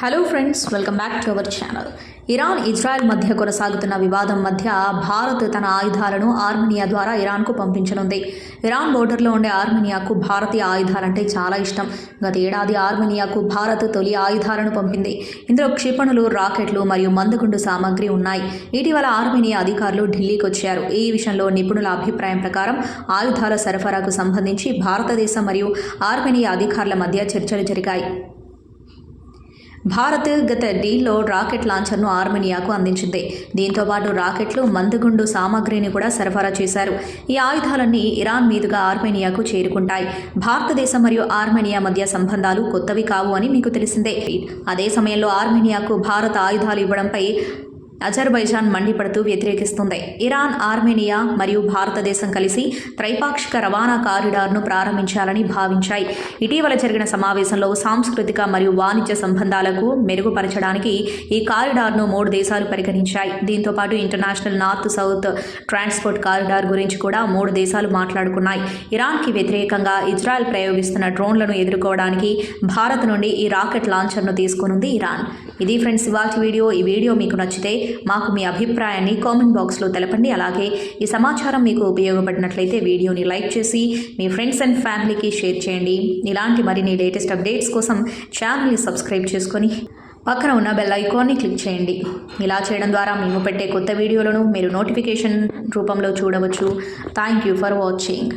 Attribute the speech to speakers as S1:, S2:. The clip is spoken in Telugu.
S1: Hello friends welcome back to our channel Iran Israel మధ్య కొనసాగుతున్న వివాదం మధ్య భారత్ తన ఆయుధాలను ఆర్మేనియా ద్వారా ఇరాన్కు పంపించనుంది. ఇరాన్ బోర్డర్లో ఉండే ఆర్మేనియాకు భారతీయ ఆయుధాలంటే చాలా ఇష్టం. గత ఏడాది ఆర్మేనియాకు భారత్ తొలి ఆయుధాలను పంపింది. ఇందులో క్షిపణులు రాకెట్లు మరియు మందుగుండు సామాగ్రి ఉన్నాయి. ఇటీవల ఆర్మేనియా అధికారులు ఢిల్లీకి వచ్చారు. ఈ విషయంలో నిపుణుల అభిప్రాయం ప్రకారం ఆయుధాల సరఫరాకు సంబంధించి భారతదేశం మరియు ఆర్మేనియా అధికారుల మధ్య చర్చలు జరిగాయి. భారత్ గత డీల్లో రాకెట్ లాంచర్ను ఆర్మేనియాకు అందించింది. దీంతో పాటు రాకెట్లు మందుగుండు సామాగ్రిని కూడా సరఫరా చేశారు. ఈ ఆయుధాలన్నీ ఇరాన్ మీదుగా ఆర్మేనియాకు చేరుకుంటాయి. భారతదేశం మరియు ఆర్మేనియా మధ్య సంబంధాలు కొత్తవి కావు అని మీకు తెలిసిందే. అదే సమయంలో ఆర్మేనియాకు భారత ఆయుధాలు ఇవ్వడంపై అజర్బైజాన్ మండిపడుతూ వ్యతిరేకిస్తుంది. ఇరాన్ ఆర్మేనియా మరియు భారతదేశం కలిసి త్రైపాక్షిక రవాణా కారిడార్ను ప్రారంభించాలని భావించాయి. ఇటీవల జరిగిన సమావేశంలో సాంస్కృతిక మరియు వాణిజ్య సంబంధాలకు మెరుగుపరచడానికి ఈ కారిడార్ను మూడు దేశాలు పరిగణించాయి. దీంతో పాటు international north south transport corridor గురించి కూడా మూడు దేశాలు మాట్లాడుకున్నాయి. ఇరాన్కి వ్యతిరేకంగా ఇజ్రాయెల్ ప్రయోగిస్తున్న డ్రోన్లను ఎదుర్కోవడానికి భారత్ నుండి ఈ రాకెట్ లాంచర్ను తీసుకునుంది ఇరాన్. ఇది ఫ్రెండ్స్ ఇవాళ వీడియో. ఈ వీడియో మీకు నచ్చితే మాకు మీ అభిప్రాయాన్ని కామెంట్ బాక్స్లో తెలపండి. అలాగే ఈ సమాచారం మీకు ఉపయోగపడినట్లయితే వీడియోని లైక్ చేసి మీ ఫ్రెండ్స్ అండ్ ఫ్యామిలీకి షేర్ చేయండి. ఇలాంటి మరిన్ని లేటెస్ట్ అప్డేట్స్ కోసం ఛానల్ని సబ్స్క్రైబ్ చేసుకొని పక్కన ఉన్న బెల్ ఐకాన్ని క్లిక్ చేయండి. ఇలా చేయడం ద్వారా మేము పెట్టే కొత్త వీడియోలను మీరు నోటిఫికేషన్ రూపంలో చూడవచ్చు. Thank you for watching.